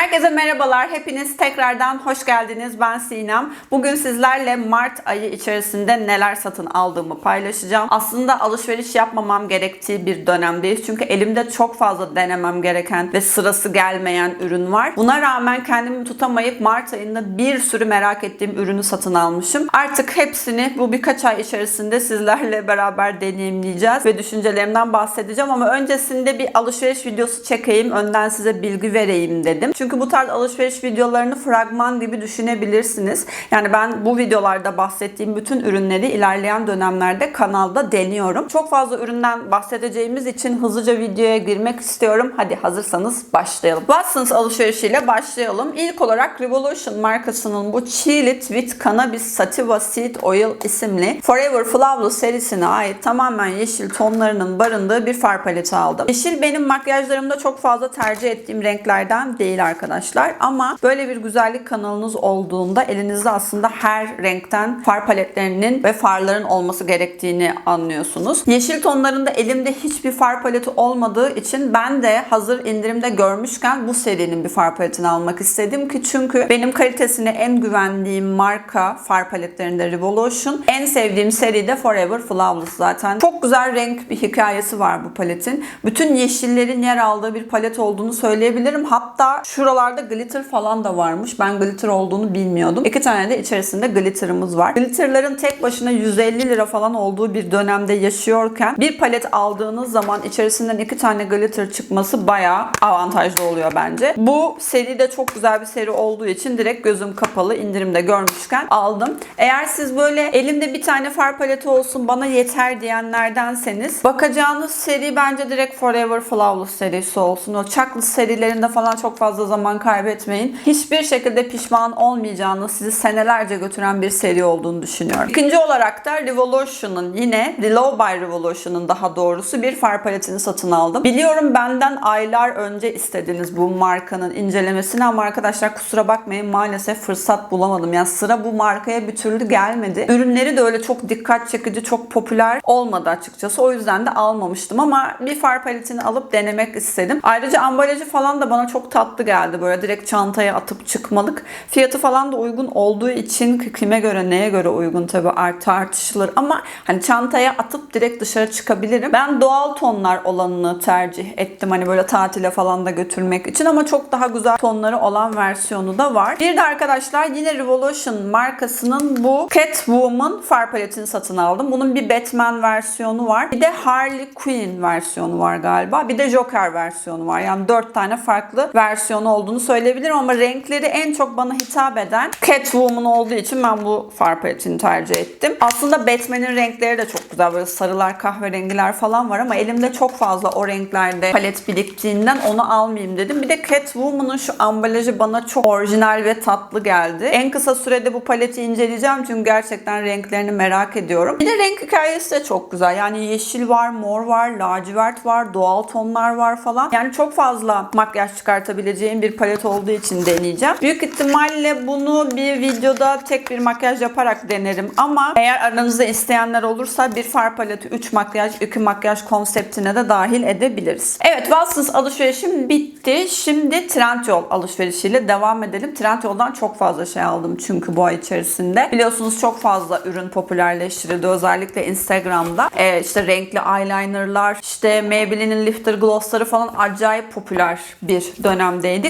Herkese merhabalar. Hepiniz tekrardan hoş geldiniz. Ben Sinem. Bugün sizlerle Mart ayı içerisinde neler satın aldığımı paylaşacağım. Aslında alışveriş yapmamam gerektiği bir dönemdeyiz. Çünkü elimde çok fazla denemem gereken ve sırası gelmeyen ürün var. Buna rağmen kendimi tutamayıp Mart ayında bir sürü merak ettiğim ürünü satın almışım. Artık hepsini bu birkaç ay içerisinde sizlerle beraber deneyimleyeceğiz ve düşüncelerimden bahsedeceğim ama öncesinde bir alışveriş videosu çekeyim. Önden size bilgi vereyim dedim. Çünkü bu tarz alışveriş videolarını fragman gibi düşünebilirsiniz. Yani ben bu videolarda bahsettiğim bütün ürünleri ilerleyen dönemlerde kanalda deniyorum. Çok fazla üründen bahsedeceğimiz için hızlıca videoya girmek istiyorum. Hadi hazırsanız başlayalım. Watsons alışverişiyle başlayalım. İlk olarak Revolution markasının bu Chillit with Cannabis Sativa Seed Oil isimli Forever Flawless serisine ait tamamen yeşil tonlarının barındığı bir far paleti aldım. Yeşil benim makyajlarımda çok fazla tercih ettiğim renklerden değil arkadaşlar. Ama böyle bir güzellik kanalınız olduğunda elinizde aslında her renkten far paletlerinin ve farların olması gerektiğini anlıyorsunuz. Yeşil tonlarında elimde hiçbir far paleti olmadığı için ben de hazır indirimde görmüşken bu serinin bir far paletini almak istedim ki çünkü benim kalitesine en güvendiğim marka far paletlerinde Revolution. En sevdiğim seri de Forever Flawless zaten. Çok güzel renk bir hikayesi var bu paletin. Bütün yeşillerin yer aldığı bir palet olduğunu söyleyebilirim. Hatta şuralarda glitter falan da varmış. Ben glitter olduğunu bilmiyordum. İki tane de içerisinde glitterımız var. Glitterların tek başına 150 lira falan olduğu bir dönemde yaşıyorken bir palet aldığınız zaman içerisinden iki tane glitter çıkması bayağı avantajlı oluyor bence. Bu seri de çok güzel bir seri olduğu için direkt gözüm kapalı indirimde görmüşken aldım. Eğer siz böyle elimde bir tane far paleti olsun bana yeter diyenlerdenseniz bakacağınız seri bence direkt Forever Flawless serisi olsun. O Chocolate serilerinde falan çok fazla zaman kaybetmeyin. Hiçbir şekilde pişman olmayacağınız sizi senelerce götüren bir seri olduğunu düşünüyorum. İkinci olarak da Revolution'ın yine Relow by Revolution'ın daha doğrusu bir far paletini satın aldım. Biliyorum benden aylar önce istediniz bu markanın incelemesini ama arkadaşlar kusura bakmayın maalesef fırsat bulamadım. Yani sıra bu markaya bir türlü gelmedi. Ürünleri de öyle çok dikkat çekici, çok popüler olmadı açıkçası. O yüzden de almamıştım ama bir far paletini alıp denemek istedim. Ayrıca ambalajı falan da bana çok tatlı geldi. Böyle direkt çantaya atıp çıkmalık. Fiyatı falan da uygun olduğu için ki kime göre neye göre uygun tabii art tartışılır ama hani çantaya atıp direkt dışarı çıkabilirim. Ben doğal tonlar olanını tercih ettim. Hani böyle tatile falan da götürmek için ama çok daha güzel tonları olan versiyonu da var. Bir de arkadaşlar yine Revolution markasının bu Catwoman far paletini satın aldım. Bunun bir Batman versiyonu var. Bir de Harley Quinn versiyonu var galiba. Bir de Joker versiyonu var. Yani dört tane farklı versiyonu olduğunu söyleyebilirim ama renkleri en çok bana hitap eden Catwoman olduğu için ben bu far paletini tercih ettim. Aslında Batman'in renkleri de çok güzel. Böyle sarılar, kahverengiler falan var ama elimde çok fazla o renklerde palet biriktiğinden onu almayayım dedim. Bir de Catwoman'ın şu ambalajı bana çok orijinal ve tatlı geldi. En kısa sürede bu paleti inceleyeceğim çünkü gerçekten renklerini merak ediyorum. Bir de renk hikayesi de çok güzel. Yani yeşil var, mor var, lacivert var, doğal tonlar var falan. Yani çok fazla makyaj çıkartabileceğim bir palet olduğu için deneyeceğim. Büyük ihtimalle bunu bir videoda tek bir makyaj yaparak denerim ama eğer aranızda isteyenler olursa bir far paleti 3 makyaj, 2 makyaj konseptine de dahil edebiliriz. Evet Watsons alışverişim bitti. Şimdi Trendyol alışverişiyle devam edelim. Trendyol'dan çok fazla şey aldım çünkü bu ay içerisinde. Biliyorsunuz çok fazla ürün popülerleştirildi. Özellikle Instagram'da. Ee, işte renkli eyelinerlar, işte Maybelline'in Lifter Gloss'ları falan acayip popüler bir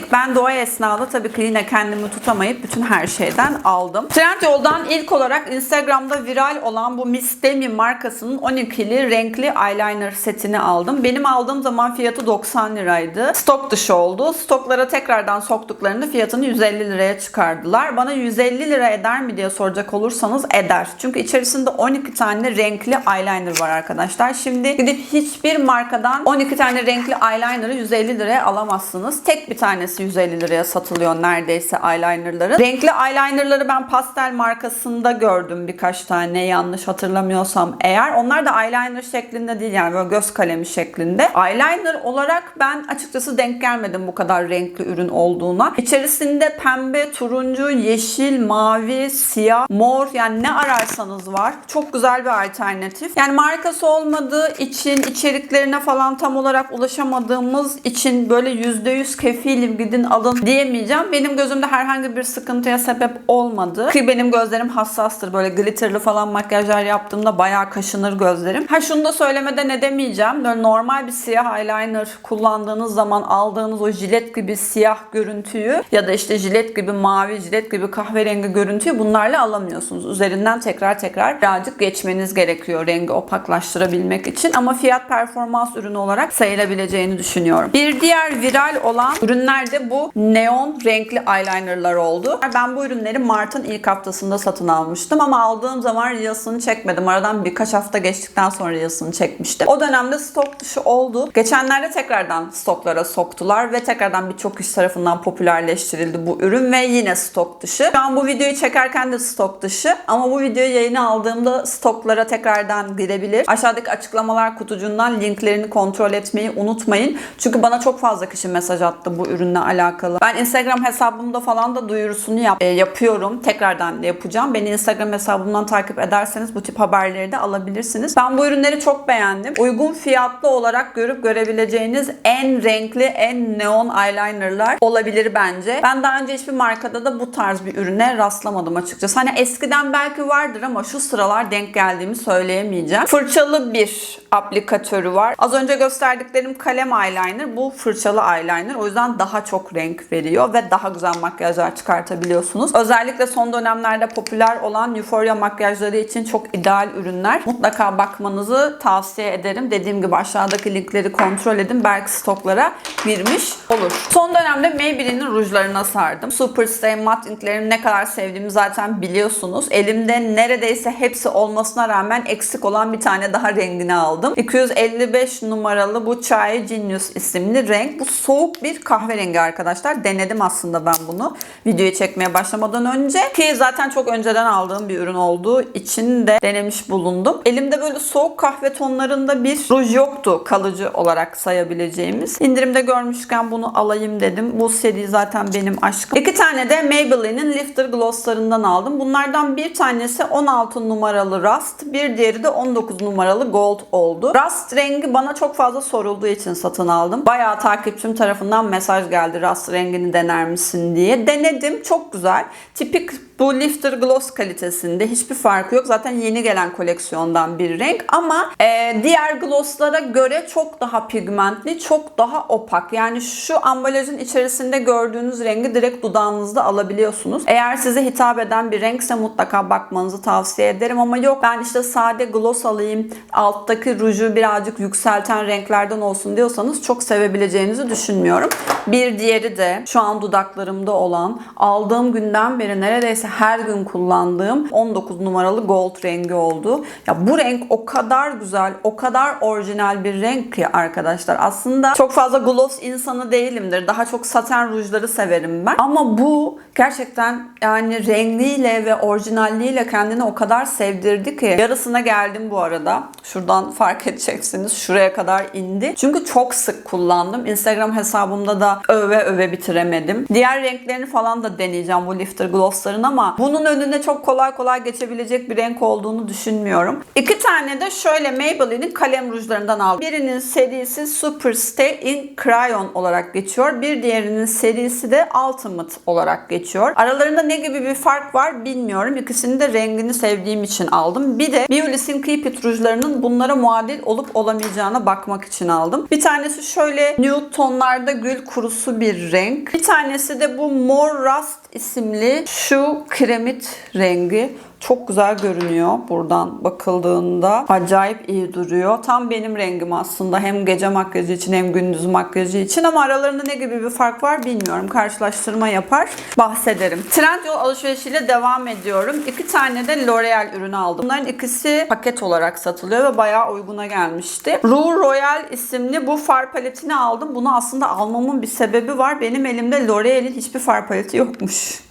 dönemdeydik. Ben o esnada tabii ki kendimi tutamayıp bütün her şeyden aldım. Trendyol'dan ilk olarak Instagram'da viral olan bu Miss Demi markasının 12'li renkli eyeliner setini aldım. Benim aldığım zaman fiyatı 90 liraydı. Stok dışı oldu. Stoklara tekrardan soktuklarında fiyatını 150 liraya çıkardılar. Bana 150 lira eder mi diye soracak olursanız eder. Çünkü içerisinde 12 tane renkli eyeliner var arkadaşlar. Şimdi gidip hiçbir markadan 12 tane renkli eyeliner'ı 150 liraya alamazsınız. Tek bir tanesi 150 liraya satılıyor neredeyse eyelinerların. Renkli eyelinerları ben pastel markasında gördüm birkaç tane yanlış hatırlamıyorsam eğer. Onlar da eyeliner şeklinde değil yani böyle göz kalemi şeklinde. Eyeliner olarak ben açıkçası denk gelmedim bu kadar renkli ürün olduğuna. İçerisinde pembe, turuncu, yeşil, mavi, siyah, mor yani ne ararsanız var. Çok güzel bir alternatif. Yani markası olmadığı için içeriklerine falan tam olarak ulaşamadığımız için böyle %100 kefil değil gidin alın diyemeyeceğim. Benim gözümde herhangi bir sıkıntıya sebep olmadı. Ki benim gözlerim hassastır. Böyle glitterlı falan makyajlar yaptığımda bayağı kaşınır gözlerim. Ha şunu da söylemeden edemeyeceğim. Böyle normal bir siyah eyeliner kullandığınız zaman aldığınız o jilet gibi siyah görüntüyü ya da işte jilet gibi mavi, jilet gibi kahverengi görüntüyü bunlarla alamıyorsunuz. Üzerinden tekrar tekrar birazcık geçmeniz gerekiyor rengi opaklaştırabilmek için. Ama fiyat performans ürünü olarak sayılabileceğini düşünüyorum. Bir diğer viral olan ürünler de bu neon renkli eyelinerlar oldu. Ben bu ürünleri Mart'ın ilk haftasında satın almıştım ama aldığım zaman Reels'ını çekmedim. Aradan birkaç hafta geçtikten sonra Reels'ını çekmiştim. O dönemde stok dışı oldu. Geçenlerde tekrardan stoklara soktular ve tekrardan birçok kişi tarafından popülerleştirildi bu ürün ve yine stok dışı. Şu an bu videoyu çekerken de stok dışı ama bu videoyu yayına aldığımda stoklara tekrardan girebilir. Aşağıdaki açıklamalar kutucuğundan linklerini kontrol etmeyi unutmayın. Çünkü bana çok fazla kişi mesaj attı bu ürünle alakalı. Ben Instagram hesabımda falan da duyurusunu yap- e, yapıyorum. Tekrardan da yapacağım. Beni Instagram hesabımdan takip ederseniz bu tip haberleri de alabilirsiniz. Ben bu ürünleri çok beğendim. Uygun fiyatlı olarak görüp görebileceğiniz en renkli, en neon eyelinerlar olabilir bence. Ben daha önce hiçbir markada da bu tarz bir ürüne rastlamadım açıkçası. Hani eskiden belki vardır ama şu sıralar denk geldiğimi söyleyemeyeceğim. Fırçalı bir aplikatörü var. Az önce gösterdiklerim kalem eyeliner. Bu fırçalı eyeliner. O yüzden daha çok renk veriyor ve daha güzel makyajlar çıkartabiliyorsunuz. Özellikle son dönemlerde popüler olan Euphoria makyajları için çok ideal ürünler. Mutlaka bakmanızı tavsiye ederim. Dediğim gibi aşağıdaki linkleri kontrol edin. Belki stoklara girmiş olur. Son dönemde Maybelline'in rujlarına sardım. Superstay matte inklerimi ne kadar sevdiğimi zaten biliyorsunuz. Elimde neredeyse hepsi olmasına rağmen eksik olan bir tane daha rengini aldım. 255 numaralı bu Chai Genius isimli renk. Bu soğuk bir kahverengi arkadaşlar. Denedim aslında ben bunu videoyu çekmeye başlamadan önce. Ki zaten çok önceden aldığım bir ürün olduğu için de denemiş bulundum. Elimde böyle soğuk kahve tonlarında bir ruj yoktu kalıcı olarak sayabileceğimiz. İndirimde görmüşken bunu alayım dedim. Bu seri zaten benim aşkım. İki tane de Maybelline'in Lifter Gloss'larından aldım. Bunlardan bir tanesi 16 numaralı Rust, bir diğeri de 19 numaralı Gold oldu. Rust rengi bana çok fazla sorulduğu için satın aldım. Bayağı takipçim tarafından mesaj geldi Rust rengini dener misin diye. Denedim. Çok güzel. Tipik bu Lifter Gloss kalitesinde hiçbir farkı yok. Zaten yeni gelen koleksiyondan bir renk ama e, diğer glosslara göre çok daha pigmentli, çok daha opak. Yani şu ambalajın içerisinde gördüğünüz rengi direkt dudağınızda alabiliyorsunuz. Eğer size hitap eden bir renkse mutlaka bakmanızı tavsiye ederim ama yok ben işte sade gloss alayım, alttaki ruju birazcık yükselten renklerden olsun diyorsanız çok sevebileceğinizi düşünmüyorum. Bir diğeri de şu an dudaklarımda olan, aldığım günden beri neredeyse her gün kullandığım 19 numaralı gold rengi oldu. Ya bu renk o kadar güzel, o kadar orijinal bir renk ki arkadaşlar. Aslında çok fazla gloss insanı değilimdir. Daha çok saten rujları severim ben. Ama bu gerçekten yani rengiyle ve orijinalliğiyle kendini o kadar sevdirdi ki. Yarısına geldim bu arada. Şuradan fark edeceksiniz. Şuraya kadar indi. Çünkü çok sık kullandım. Instagram hesabımda da öve öve bitiremedim. Diğer renklerini falan da deneyeceğim bu Lifter Gloss'ların ama bunun önüne çok kolay kolay geçebilecek bir renk olduğunu düşünmüyorum. İki tane de şöyle Maybelline'in kalem rujlarından aldım. Birinin serisi Superstay in Crayon olarak geçiyor. Bir diğerinin serisi de Ultimate olarak geçiyor. Aralarında ne gibi bir fark var bilmiyorum. İkisini de rengini sevdiğim için aldım. Bir de Beulis'in Keep It rujlarının bunlara muadil olup olamayacağına bakmak için aldım. Bir tanesi şöyle nude tonlarda gül kurusu bir renk. Bir tanesi de bu More Rust isimli şu kremit rengi. Çok güzel görünüyor buradan bakıldığında. Acayip iyi duruyor. Tam benim rengim aslında. Hem gece makyajı için hem gündüz makyajı için ama aralarında ne gibi bir fark var bilmiyorum. Karşılaştırma yapar. Bahsederim. Trendyol alışverişiyle devam ediyorum. İki tane de L'Oreal ürünü aldım. Bunların ikisi paket olarak satılıyor ve bayağı uyguna gelmişti. Rouge Royal isimli bu far paletini aldım. Bunu aslında almamın bir sebebi var. Benim elimde L'Oreal'in hiçbir far paleti yokmuş.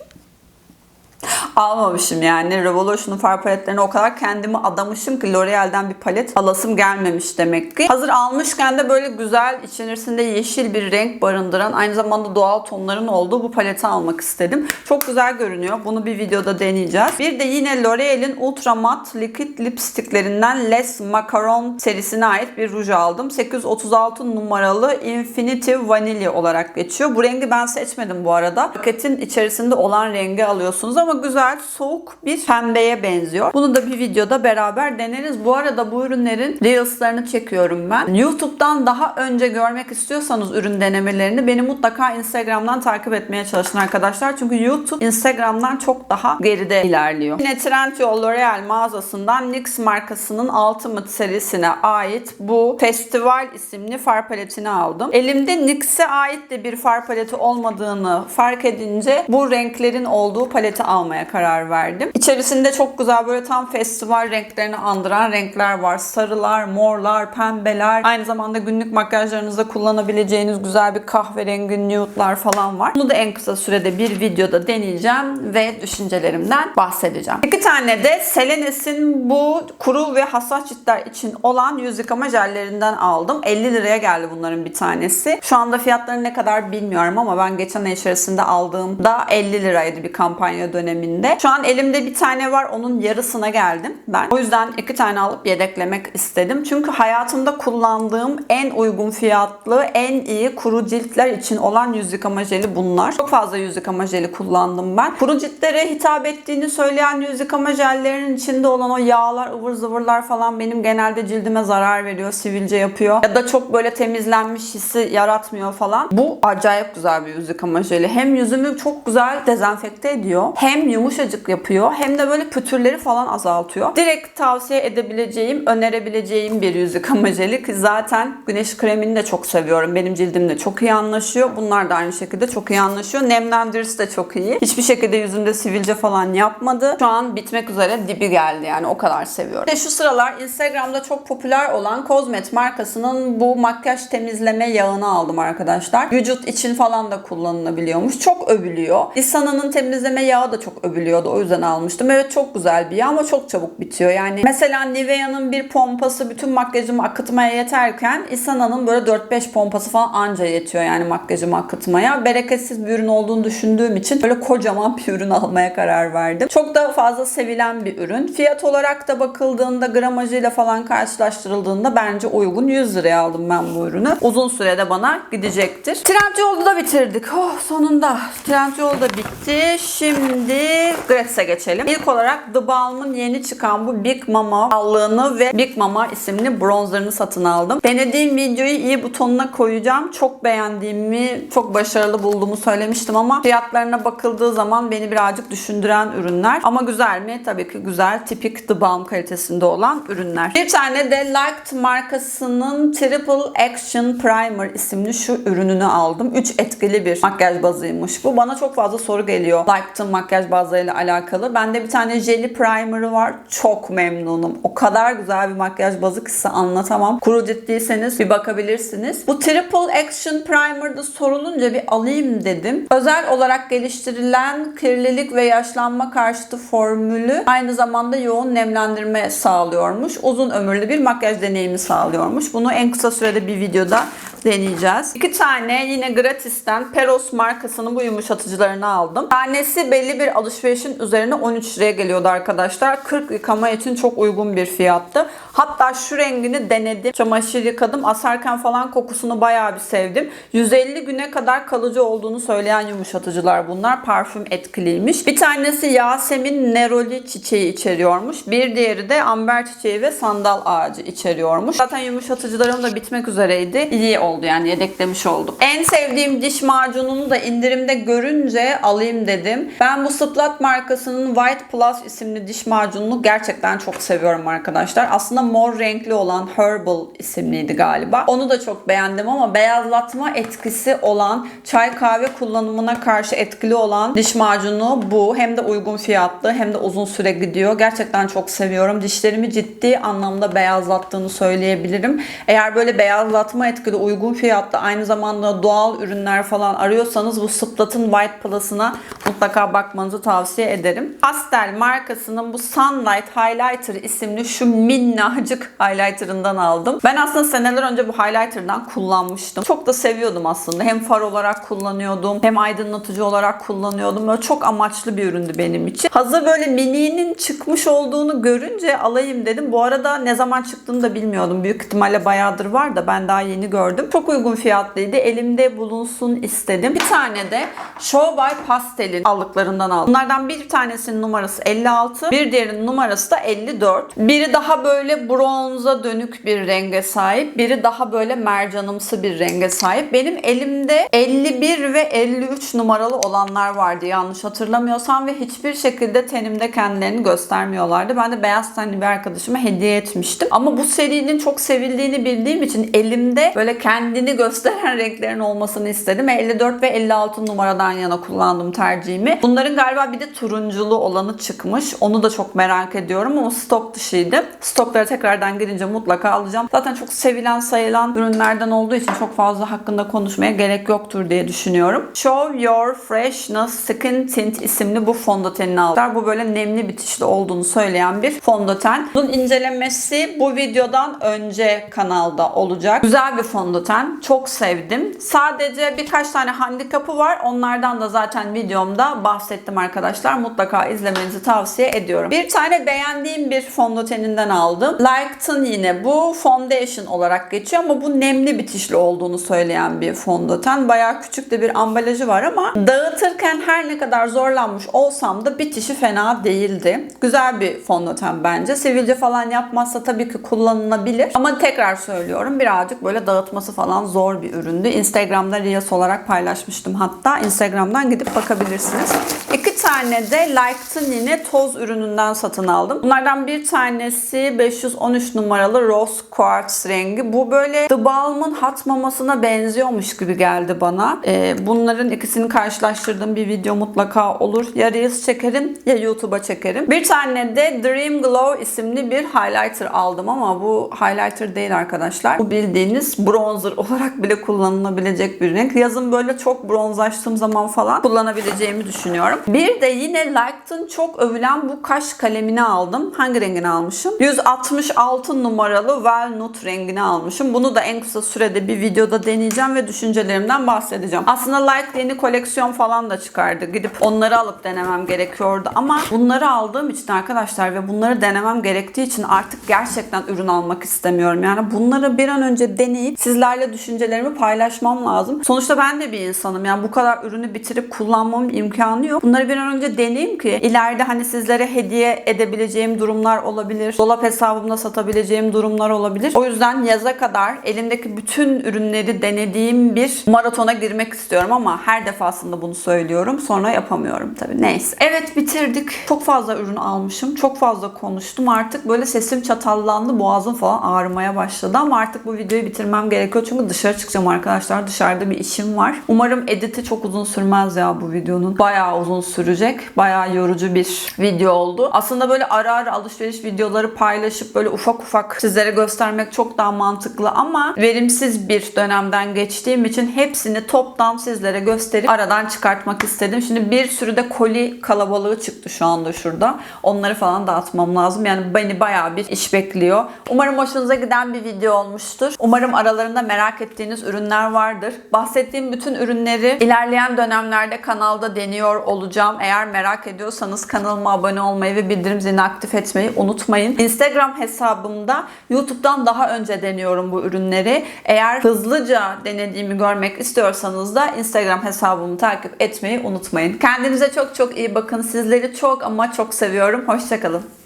Almamışım yani. Revolution'un far paletlerine o kadar kendimi adamışım ki L'Oreal'den bir palet alasım gelmemiş demek ki. Hazır almışken de böyle güzel içerisinde yeşil bir renk barındıran aynı zamanda doğal tonların olduğu bu paleti almak istedim. Çok güzel görünüyor. Bunu bir videoda deneyeceğiz. Bir de yine L'Oreal'in Ultra Matte Liquid Lipsticklerinden Les Macaron serisine ait bir ruj aldım. 836 numaralı Infinity Vanilla olarak geçiyor. Bu rengi ben seçmedim bu arada. Paketin içerisinde olan rengi alıyorsunuz ama güzel soğuk bir pembeye benziyor. Bunu da bir videoda beraber deneriz. Bu arada bu ürünlerin Reels'larını çekiyorum ben. YouTube'dan daha önce görmek istiyorsanız ürün denemelerini beni mutlaka Instagram'dan takip etmeye çalışın arkadaşlar. Çünkü YouTube Instagram'dan çok daha geride ilerliyor. Yine Trendyol L'Oreal mağazasından NYX markasının Ultimate serisine ait bu Festival isimli far paletini aldım. Elimde NYX'e ait de bir far paleti olmadığını fark edince bu renklerin olduğu paleti almaya karar verdim. İçerisinde çok güzel böyle tam festival renklerini andıran renkler var. Sarılar, morlar, pembeler. Aynı zamanda günlük makyajlarınızda kullanabileceğiniz güzel bir kahverengi nude'lar falan var. Bunu da en kısa sürede bir videoda deneyeceğim ve düşüncelerimden bahsedeceğim. İki tane de Selenes'in bu kuru ve hassas ciltler için olan yüz yıkama jellerinden aldım. 50 liraya geldi bunların bir tanesi. Şu anda fiyatları ne kadar bilmiyorum ama ben geçen ay içerisinde aldığımda 50 liraydı bir kampanya döneminde. Şu an elimde bir tane var. Onun yarısına geldim ben. O yüzden iki tane alıp yedeklemek istedim. Çünkü hayatımda kullandığım en uygun fiyatlı, en iyi kuru ciltler için olan yüz yıkama jeli bunlar. Çok fazla yüz yıkama jeli kullandım ben. Kuru ciltlere hitap ettiğini söyleyen yüz yıkama jellerinin içinde olan o yağlar, ıvır zıvırlar falan benim genelde cildime zarar veriyor, sivilce yapıyor. Ya da çok böyle temizlenmiş hissi yaratmıyor falan. Bu acayip güzel bir yüz yıkama jeli. Hem yüzümü çok güzel dezenfekte ediyor. Hem yumuşacık yapıyor. Hem de böyle pütürleri falan azaltıyor. Direkt tavsiye edebileceğim, önerebileceğim bir yüz yıkama jeli zaten güneş kremini de çok seviyorum. Benim cildimle çok iyi anlaşıyor. Bunlar da aynı şekilde çok iyi anlaşıyor. Nemlendirisi de çok iyi. Hiçbir şekilde yüzümde sivilce falan yapmadı. Şu an bitmek üzere dibi geldi yani o kadar seviyorum. Ve şu sıralar Instagram'da çok popüler olan Cosmet markasının bu makyaj temizleme yağını aldım arkadaşlar. Vücut için falan da kullanılabiliyormuş. Çok övülüyor. Isana'nın temizleme yağı da çok övülüyordu. O yüzden almıştım. Evet çok güzel bir yağ ama çok çabuk bitiyor. Yani mesela Nivea'nın bir pompası bütün makyajımı akıtmaya yeterken Isana'nın böyle 4-5 pompası falan anca yetiyor yani makyajımı akıtmaya. Bereketsiz bir ürün olduğunu düşündüğüm için böyle kocaman bir ürün almaya karar verdim. Çok da fazla sevilen bir ürün. Fiyat olarak da bakıldığında gramajıyla falan karşılaştırıldığında bence uygun. 100 liraya aldım ben bu ürünü. Uzun sürede bana gidecektir. Trendyol'da da bitirdik. Oh sonunda. Trendyol da bitti. Şimdi Gratis'e geçelim. İlk olarak The Balm'ın yeni çıkan bu Big Mama allığını ve Big Mama isimli bronzerını satın aldım. Denediğim videoyu iyi butonuna koyacağım. Çok beğendiğimi, çok başarılı bulduğumu söylemiştim ama fiyatlarına bakıldığı zaman beni birazcık düşündüren ürünler. Ama güzel mi? Tabii ki güzel. Tipik The Balm kalitesinde olan ürünler. Bir tane de Liked markasının Triple Action Primer isimli şu ürününü aldım. 3 etkili bir makyaj bazıymış bu. Bana çok fazla soru geliyor Liked'ın makyaj bazlarıyla alakalı. Bende bir tane jelly primer'ı var. Çok memnunum. O kadar güzel bir makyaj bazı ki size anlatamam. Kuru ciddiyseniz bir bakabilirsiniz. Bu Triple Action Primer'da sorulunca bir alayım dedim. Özel olarak geliştirilen kirlilik ve yaşlanma karşıtı formülü aynı zamanda yoğun nemlendirme sağlıyormuş. Uzun ömürlü bir makyaj deneyimi sağlıyormuş. Bunu en kısa sürede bir videoda deneyeceğiz. İki tane yine Gratis'ten Peros markasının bu yumuşatıcılarını aldım. Tanesi belli bir alışverişin üzerine 13 liraya geliyordu arkadaşlar. 40 yıkama için çok uygun bir fiyattı. Hatta şu rengini denedim. Çamaşır yıkadım. Asarken falan kokusunu bayağı bir sevdim. 150 güne kadar kalıcı olduğunu söyleyen yumuşatıcılar bunlar. Parfüm etkiliymiş. Bir tanesi Yasemin Neroli çiçeği içeriyormuş. Bir diğeri de amber çiçeği ve sandal ağacı içeriyormuş. Zaten yumuşatıcılarım da bitmek üzereydi. İyi oldu yani yedeklemiş oldum. En sevdiğim diş macununu da indirimde görünce alayım dedim. Ben bu Splat markasının White Plus isimli diş macununu gerçekten çok seviyorum arkadaşlar. Aslında mor renkli olan Herbal isimliydi galiba. Onu da çok beğendim ama beyazlatma etkisi olan çay kahve kullanımına karşı etkili olan diş macunu bu. Hem de uygun fiyatlı hem de uzun süre gidiyor. Gerçekten çok seviyorum. Dişlerimi ciddi anlamda beyazlattığını söyleyebilirim. Eğer böyle beyazlatma etkili uygun fiyatlı aynı zamanda doğal ürünler falan arıyorsanız bu Splat'ın White Plus'ına Mutlaka bakmanızı tavsiye ederim. Pastel markasının bu Sunlight Highlighter isimli şu minnacık highlighter'ından aldım. Ben aslında seneler önce bu highlighter'dan kullanmıştım. Çok da seviyordum aslında. Hem far olarak kullanıyordum hem aydınlatıcı olarak kullanıyordum. Böyle çok amaçlı bir üründü benim için. Hazır böyle mini'nin çıkmış olduğunu görünce alayım dedim. Bu arada ne zaman çıktığını da bilmiyordum. Büyük ihtimalle bayağıdır var da ben daha yeni gördüm. Çok uygun fiyatlıydı. Elimde bulunsun istedim. Bir tane de Show by Pastel'in aldıklarından aldım. Bunlardan bir tanesinin numarası 56, bir diğerinin numarası da 54. Biri daha böyle bronza dönük bir renge sahip, biri daha böyle mercanımsı bir renge sahip. Benim elimde 51 ve 53 numaralı olanlar vardı yanlış hatırlamıyorsam ve hiçbir şekilde tenimde kendilerini göstermiyorlardı. Ben de beyaz tenli bir arkadaşıma hediye etmiştim. Ama bu serinin çok sevildiğini bildiğim için elimde böyle kendini gösteren renklerin olmasını istedim. 54 ve 56 numaradan yana kullandım tercihimi. Bunların galiba bir de turunculu olanı çıkmış. Onu da çok merak ediyorum ama stok dışıydı. Stoklara tekrardan girince mutlaka alacağım. Zaten çok sevilen sayılan ürünlerden olduğu için çok fazla hakkında konuşmaya gerek yoktur diye düşünüyorum. Show Your Freshness Skin Tint isimli bu fondötenini aldılar. Bu böyle nemli bitişli olduğunu söyleyen bir fondöten. Bunun incelemesi bu videodan önce kanalda olacak. Güzel bir fondöten. Çok sevdim. Sadece birkaç tane handikapı var. Onlardan da zaten videomda bahsettim arkadaşlar. Mutlaka izlemenizi tavsiye ediyorum. Bir tane beğendiğim bir fondöteninden aldım. Like'ın yine bu foundation olarak geçiyor ama bu nemli bitişli olduğunu söyleyen bir fondöten. Bayağı küçük de bir ambalajı var ama dağıtırken her ne kadar zorlanmış olsam da bitişi fena değildi. Güzel bir fondöten bence. Sivilce falan yapmazsa tabii ki kullanılabilir. Ama tekrar söylüyorum birazcık böyle dağıtması falan zor bir üründü. Instagram'da Reels olarak paylaşmıştım hatta. Instagram'dan gidip bakabilirsiniz. İki tane de Like'ın yine toz ürününden satın aldım. Bunlardan bir tanesi 513 numaralı Rose Quartz rengi. Bu böyle The Balm'ın hat mamasına benziyormuş gibi geldi bana. Ee, bunların ikisini karşılaştırdığım bir video mutlaka olur. Ya Reels çekerim ya YouTube'a çekerim. Bir tane de Dream Glow isimli bir highlighter aldım ama bu highlighter değil arkadaşlar. Bu bildiğiniz bronzer olarak bile kullanılabilecek bir renk. Yazın böyle çok bronzlaştığım zaman falan kullanabileceğimi düşünüyorum. Bir de yine Like'ın çok övülen bu kaş kalemini aldım. Hangi rengini almışım? 166 numaralı Walnut rengini almışım. Bunu da en kısa sürede bir videoda deneyeceğim ve düşüncelerimden bahsedeceğim. Aslında Like yeni koleksiyon falan da çıkardı. Gidip onları alıp denemem gerekiyordu ama bunları aldığım için arkadaşlar ve bunları denemem gerektiği için artık gerçekten ürün almak istemiyorum. Yani bunları bir an önce deneyip sizlerle düşüncelerimi paylaşmam lazım. Sonuçta ben de bir insanım. Yani bu kadar ürünü bitirip kullanmamın imkanı yok. Bunları bir önce deneyeyim ki ileride hani sizlere hediye edebileceğim durumlar olabilir. Dolap hesabımda satabileceğim durumlar olabilir. O yüzden yaza kadar elimdeki bütün ürünleri denediğim bir maratona girmek istiyorum ama her defasında bunu söylüyorum. Sonra yapamıyorum tabii. Neyse. Evet bitirdik. Çok fazla ürün almışım. Çok fazla konuştum. Artık böyle sesim çatallandı. Boğazım falan ağrımaya başladı ama artık bu videoyu bitirmem gerekiyor. Çünkü dışarı çıkacağım arkadaşlar. Dışarıda bir işim var. Umarım editi çok uzun sürmez ya bu videonun. Bayağı uzun sürecek. Bayağı yorucu bir video oldu. Aslında böyle ara ara alışveriş videoları paylaşıp böyle ufak ufak sizlere göstermek çok daha mantıklı ama verimsiz bir dönemden geçtiğim için hepsini toptan sizlere gösterip aradan çıkartmak istedim. Şimdi bir sürü de koli kalabalığı çıktı şu anda şurada. Onları falan dağıtmam lazım. Yani beni bayağı bir iş bekliyor. Umarım hoşunuza giden bir video olmuştur. Umarım aralarında merak ettiğiniz ürünler vardır. Bahsettiğim bütün ürünleri ilerleyen dönemlerde kanalda deniyor olacağım. Eğer merak ediyorsanız kanalıma abone olmayı ve bildirim zilini aktif etmeyi unutmayın. Instagram hesabımda YouTube'dan daha önce deniyorum bu ürünleri. Eğer hızlıca denediğimi görmek istiyorsanız da Instagram hesabımı takip etmeyi unutmayın. Kendinize çok çok iyi bakın. Sizleri çok ama çok seviyorum. Hoşçakalın.